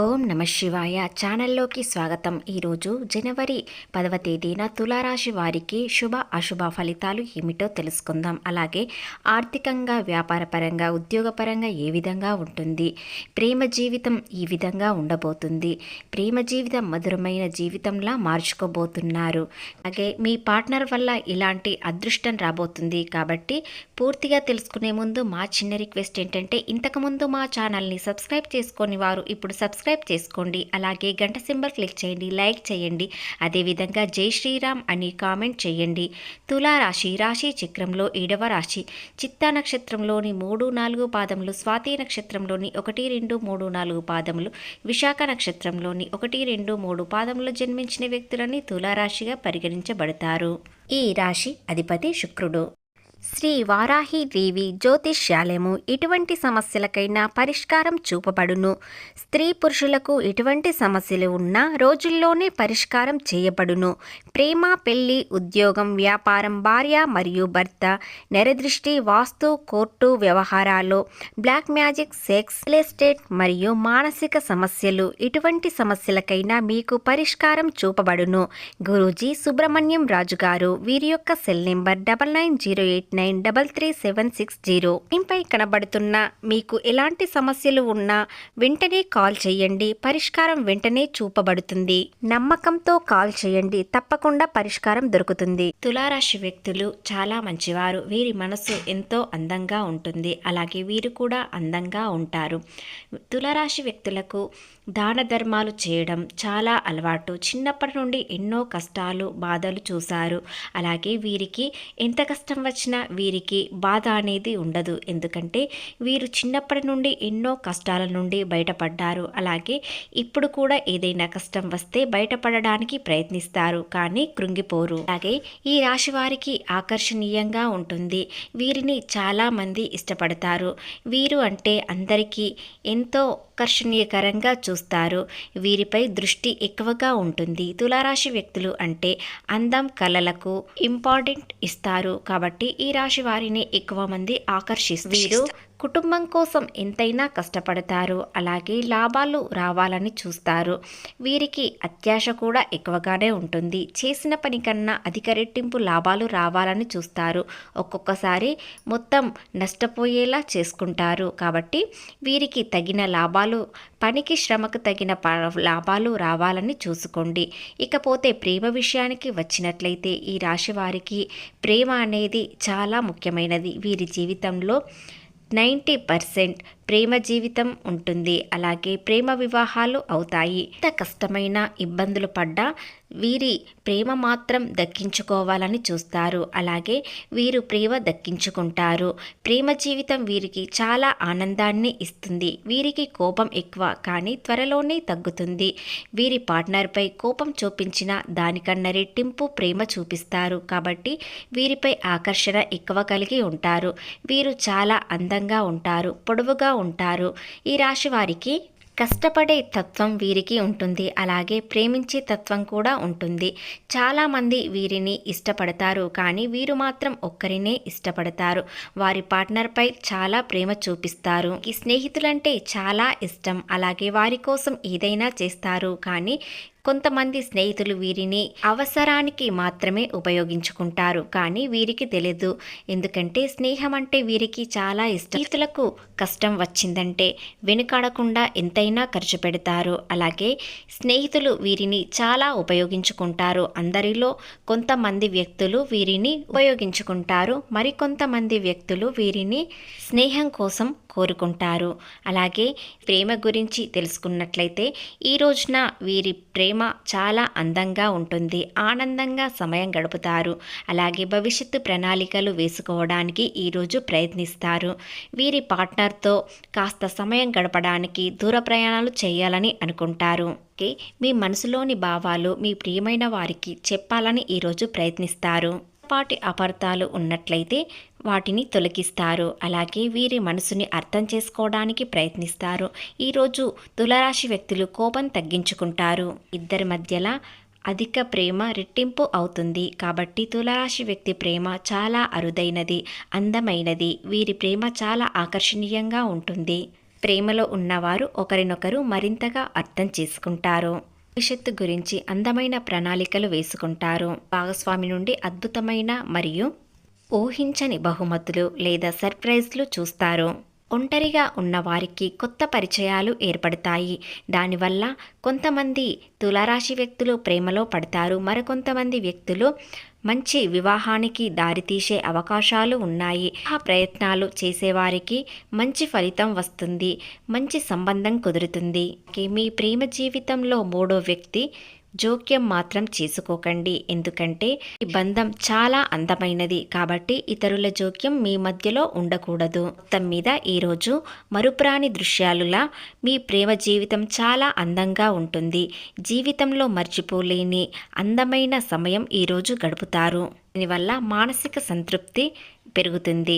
ఓం నమ శివాయ ఛానల్లోకి స్వాగతం. ఈరోజు జనవరి పదవ తేదీన తులారాశి వారికి శుభ అశుభ ఫలితాలు ఏమిటో తెలుసుకుందాం. అలాగే ఆర్థికంగా వ్యాపారపరంగా ఉద్యోగపరంగా ఏ విధంగా ఉంటుంది? ప్రేమ జీవితం ఈ విధంగా ఉండబోతుంది. ప్రేమ జీవితం మధురమైన జీవితంలా మార్చుకోబోతున్నారు. అలాగే మీ పార్ట్నర్ వల్ల ఇలాంటి అదృష్టం రాబోతుంది కాబట్టి పూర్తిగా తెలుసుకునే ముందు మా చిన్న రిక్వెస్ట్ ఏంటంటే ఇంతకుముందు మా ఛానల్ని సబ్స్క్రైబ్ చేసుకొని వారు ఇప్పుడు సబ్స్క్రైబ్ చేసుకోండి. అలాగే గంట సింబల్ క్లిక్ చేయండి. లైక్ చేయండి. అదేవిధంగా జై శ్రీరామ్ అని కామెంట్ చేయండి. తులారాశి రాశి చక్రంలో ఏడవ రాశి. చిత్తా నక్షత్రంలోని మూడు నాలుగు పాదములు స్వాతి నక్షత్రంలోని ఒకటి రెండు మూడు నాలుగు పాదములు విశాఖ నక్షత్రంలోని ఒకటి రెండు మూడు పాదములు జన్మించిన వ్యక్తులని తులారాశిగా పరిగణించబడతారు. ఈ రాశి అధిపతి శుక్రుడు. శ్రీ వారాహిదేవి జ్యోతిష్యాలయము ఎటువంటి సమస్యలకైనా పరిష్కారం చూపబడును. స్త్రీ పురుషులకు ఎటువంటి సమస్యలు ఉన్నా రోజుల్లోనే పరిష్కారం చేయబడును. ప్రేమ పెళ్ళి ఉద్యోగం వ్యాపారం భార్య మరియు భర్త నెరదృష్టి వాస్తు కోర్టు వ్యవహారాలు black magic sex real estate మరియు మానసిక సమస్యలు ఎటువంటి సమస్యలకైనా మీకు పరిష్కారం చూపబడును. గురూజీ సుబ్రహ్మణ్యం రాజు గారు వీరి యొక్క cell number double nine zero eight nine double three seven six zero. పై కనబడుతున్న మీకు ఎలాంటి సమస్యలు ఉన్నా వెంటనే కాల్ చేయండి. పరిష్కారం వెంటనే చూపబడుతుంది. నమ్మకంతో కాల్ చేయండి. తప్పకుండా పరిష్కారం దొరుకుతుంది. తులారాశి వ్యక్తులు చాలా మంచివారు. వీరి మనసు ఎంతో అందంగా ఉంటుంది. అలాగే వీరు కూడా అందంగా ఉంటారు. తులారాశి వ్యక్తులకు దాన ధర్మాలు చేయడం చాలా అలవాటు. చిన్నప్పటి నుండి ఎన్నో కష్టాలు బాధలు చూశారు. అలాగే వీరికి ఎంత కష్టం వచ్చినా వీరికి బాధ అనేది ఉండదు. ఎందుకంటే వీరు చిన్నప్పటి నుండి ఎన్నో కష్టాల నుండి బయటపడ్డారు. అలాగే ఇప్పుడు కూడా ఏదైనా కష్టం వస్తే బయటపడడానికి ప్రయత్నిస్తారు కానీ కృంగిపోరు. అలాగే ఈ రాశి వారికి ఆకర్షణీయంగా ఉంటుంది. వీరిని చాలామంది ఇష్టపడతారు. వీరు అంటే అందరికీ ఎంతో ఆకర్షణీయకరంగా చూస్తారు. వీరిపై దృష్టి ఎక్కువగా ఉంటుంది. తులారాశి వ్యక్తులు అంటే అందం కళలకు ఇంపార్టెంట్ ఇస్తారు. కాబట్టి ఈ రాశి వారిని ఎక్కువ మంది ఆకర్షిస్తారు. వీరు కుటుంబం కోసం ఎంతైనా కష్టపడతారు. అలాగే లాభాలు రావాలని చూస్తారు. వీరికి అత్యాశ కూడా ఎక్కువగానే ఉంటుంది. చేసిన పని కన్నా అధిక రెట్టింపు లాభాలు రావాలని చూస్తారు. ఒక్కొక్కసారి మొత్తం నష్టపోయేలా చేసుకుంటారు. కాబట్టి వీరికి తగిన లాభాలు పనికి శ్రమకు తగిన ప- లాభాలు రావాలని చూసుకోండి. ఇకపోతే ప్రేమ విషయానికి వచ్చినట్లయితే ఈ రాశి వారికి ప్రేమ అనేది చాలా ముఖ్యమైనది. వీరి జీవితంలో 90% ప్రేమ జీవితం ఉంటుంది. అలాగే ప్రేమ వివాహాలు అవుతాయి. ఎంత కష్టమైన ఇబ్బందులు పడ్డా వీరి ప్రేమ మాత్రం దక్కించుకోవాలని చూస్తారు. అలాగే వీరు ప్రేమ దక్కించుకుంటారు. ప్రేమ జీవితం వీరికి చాలా ఆనందాన్ని ఇస్తుంది. వీరికి కోపం ఎక్కువ కానీ త్వరలోనే తగ్గుతుంది. వీరి పార్ట్నర్పై కోపం చూపించిన దానికన్నా రెట్టింపు ప్రేమ చూపిస్తారు. కాబట్టి వీరిపై ఆకర్షణ ఎక్కువ కలిగి ఉంటారు. వీరు చాలా అందంగా ఉంటారు. పొడవుగా ఉంటారు. ఈ రాశి వారికి కష్టపడే తత్వం వీరికి ఉంటుంది. అలాగే ప్రేమించే తత్వం కూడా ఉంటుంది. చాలామంది వీరిని ఇష్టపడతారు. కానీ వీరు మాత్రం ఒక్కరినే ఇష్టపడతారు. వారి పార్ట్నర్పై చాలా ప్రేమ చూపిస్తారు. ఈ స్నేహితులంటే చాలా ఇష్టం. అలాగే వారి కోసం ఏదైనా చేస్తారు. కానీ కొంతమంది స్నేహితులు వీరిని అవసరానికి మాత్రమే ఉపయోగించుకుంటారు కానీ వీరికి తెలియదు ఎందుకంటే స్నేహం అంటే వీరికి చాలా ఇష్టం. స్నేహితులకు కష్టం వచ్చిందంటే వెనుకాడకుండా ఎంతైనా ఖర్చు పెడతారు. అలాగే స్నేహితులు వీరిని చాలా ఉపయోగించుకుంటారు. అందరిలో కొంతమంది వ్యక్తులు వీరిని ఉపయోగించుకుంటారు. మరికొంతమంది వ్యక్తులు వీరిని స్నేహం కోసం కోరుకుంటారు. అలాగే ప్రేమ గురించి తెలుసుకున్నట్లయితే ఈ రోజున వీరి ప్రేమ చాలా అందంగా ఉంటుంది. ఆనందంగా సమయం గడుపుతారు. అలాగే భవిష్యత్తు ప్రణాళికలు వేసుకోవడానికి ఈరోజు ప్రయత్నిస్తారు. వీరి పార్ట్నర్తో కాస్త సమయం గడపడానికి దూర ప్రయాణాలు చేయాలని అనుకుంటారు. మీ మనసులోని భావాలు మీ ప్రియమైన వారికి చెప్పాలని ఈరోజు ప్రయత్నిస్తారు. పాటి అపార్థాలు ఉన్నట్లయితే వాటిని తొలగిస్తారు. అలాగే వీరి మనసుని అర్థం చేసుకోవడానికి ప్రయత్నిస్తారు. ఈరోజు తులరాశి వ్యక్తులు కోపం తగ్గించుకుంటారు. ఇద్దరి మధ్యలా అధిక ప్రేమ రెట్టింపు అవుతుంది. కాబట్టి తులరాశి వ్యక్తి ప్రేమ చాలా అరుదైనది అందమైనది. వీరి ప్రేమ చాలా ఆకర్షణీయంగా ఉంటుంది. ప్రేమలో ఉన్నవారు ఒకరినొకరు మరింతగా అర్థం చేసుకుంటారు. భవిష్యత్తు గురించి అందమైన ప్రణాళికలు వేసుకుంటారు. భాగస్వామి నుండి అద్భుతమైన మరియు ఊహించని బహుమతులు లేదా సర్ప్రైజ్లు చూస్తారు. ఒంటరిగా ఉన్న వారికి కొత్త పరిచయాలు ఏర్పడతాయి. దానివల్ల కొంతమంది తులారాశి వ్యక్తులు ప్రేమలో పడతారు. మరికొంతమంది వ్యక్తులు మంచి వివాహానికి దారితీసే అవకాశాలు ఉన్నాయి. ఆ ప్రయత్నాలు చేసేవారికి మంచి ఫలితం వస్తుంది. మంచి సంబంధం కుదురుతుంది. మీ ప్రేమ జీవితంలో మూడో వ్యక్తి జోక్యం మాత్రం చేసుకోకండి. ఎందుకంటే ఈ బంధం చాలా అందమైనది కాబట్టి ఇతరుల జోక్యం మీ మధ్యలో ఉండకూడదు. మొత్తం మీద ఈరోజు మరుపురాని దృశ్యాలులా మీ ప్రేమ జీవితం చాలా అందంగా ఉంటుంది. జీవితంలో మర్చిపోలేని అందమైన సమయం ఈరోజు గడుపుతారు. దీనివల్ల మానసిక సంతృప్తి పెరుగుతుంది.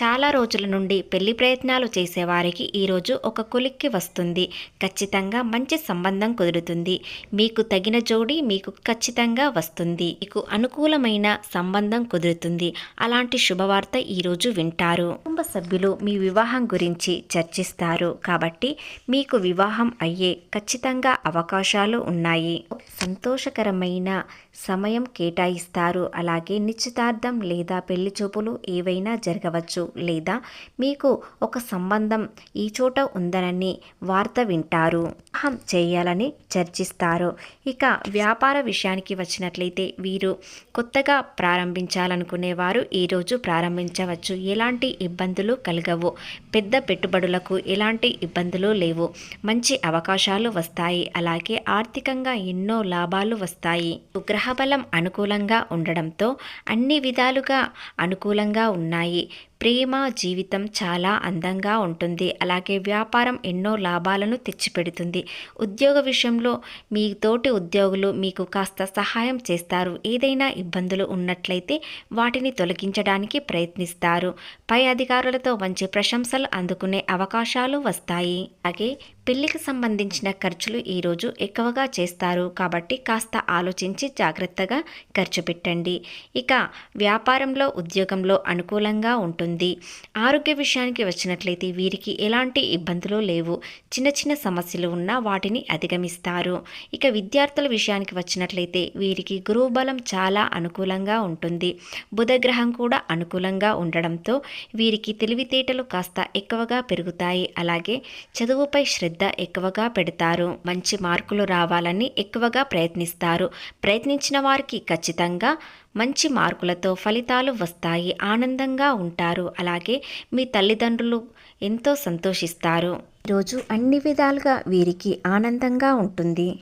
చాలా రోజుల నుండి పెళ్ళి ప్రయత్నాలు చేసేవారికి ఈరోజు ఒక కొలిక్కి వస్తుంది. ఖచ్చితంగా మంచి సంబంధం కుదురుతుంది. మీకు తగిన జోడి మీకు ఖచ్చితంగా వస్తుంది. మీకు అనుకూలమైన సంబంధం కుదురుతుంది. అలాంటి శుభవార్త ఈరోజు వింటారు. కుటుంబ సభ్యులు మీ వివాహం గురించి చర్చిస్తారు. కాబట్టి మీకు వివాహం అయ్యే ఖచ్చితంగా అవకాశాలు ఉన్నాయి. సంతోషకరమైన సమయం కేటాయిస్తారు. అలాగే నిశ్చితార్థం లేదా పెళ్ళి చూపులు ఏవైనా జరగవచ్చు లేదా మీకు ఒక సంబంధం ఈ చోట ఉందనని వార్త వింటారు. వివాహం చేయాలని చర్చిస్తారు. ఇక వ్యాపార విషయానికి వచ్చినట్లయితే వీరు కొత్తగా ప్రారంభించాలనుకునేవారు ఈరోజు ప్రారంభించవచ్చు. ఎలాంటి ఇబ్బందులు కలగవు. పెద్ద పెట్టుబడులకు ఎలాంటి ఇబ్బందులు లేవు. మంచి అవకాశాలు వస్తాయి. అలాగే ఆర్థికంగా ఎన్నో లాభాలు వస్తాయి. గ్రహబలం అనుకూలంగా ఉండడంతో అన్ని విధాలుగా అనుకూలంగా ఉన్నాయి. ప్రేమ జీవితం చాలా అందంగా ఉంటుంది. అలాగే వ్యాపారం ఎన్నో లాభాలను తెచ్చిపెడుతుంది. ఉద్యోగ విషయంలో మీ తోటి ఉద్యోగులు మీకు కాస్త సహాయం చేస్తారు. ఏదైనా ఇబ్బందులు ఉన్నట్లయితే వాటిని తొలగించడానికి ప్రయత్నిస్తారు. పై అధికారులతో మంచి ప్రశంసలు అందుకునే అవకాశాలు వస్తాయి. అలాగే పెళ్ళికి సంబంధించిన ఖర్చులు ఈరోజు ఎక్కువగా చేస్తారు. కాబట్టి కాస్త ఆలోచించి జాగ్రత్తగా ఖర్చు పెట్టండి. ఇక వ్యాపారంలో ఉద్యోగంలో అనుకూలంగా ఉంటుంది. ఉంటుంది ఆరోగ్య విషయానికి వచ్చినట్లయితే వీరికి ఎలాంటి ఇబ్బందులు లేవు. చిన్న చిన్న సమస్యలు ఉన్నా వాటిని అధిగమిస్తారు. ఇక విద్యార్థుల విషయానికి వచ్చినట్లయితే వీరికి గురువు బలం చాలా అనుకూలంగా ఉంటుంది. బుధగ్రహం కూడా అనుకూలంగా ఉండడంతో వీరికి తెలివితేటలు కాస్త ఎక్కువగా పెరుగుతాయి. అలాగే చదువుపై శ్రద్ధ ఎక్కువగా పెడతారు. మంచి మార్కులు రావాలని ఎక్కువగా ప్రయత్నిస్తారు. ప్రయత్నించిన వారికి ఖచ్చితంగా మంచి మార్కులతో ఫలితాలు వస్తాయి ఆనందంగా ఉంటారు. అలాగే మీ తల్లిదండ్రులు ఎంతో సంతోషిస్తారు. ఈరోజు అన్ని విధాలుగా వీరికి ఆనందంగా ఉంటుంది.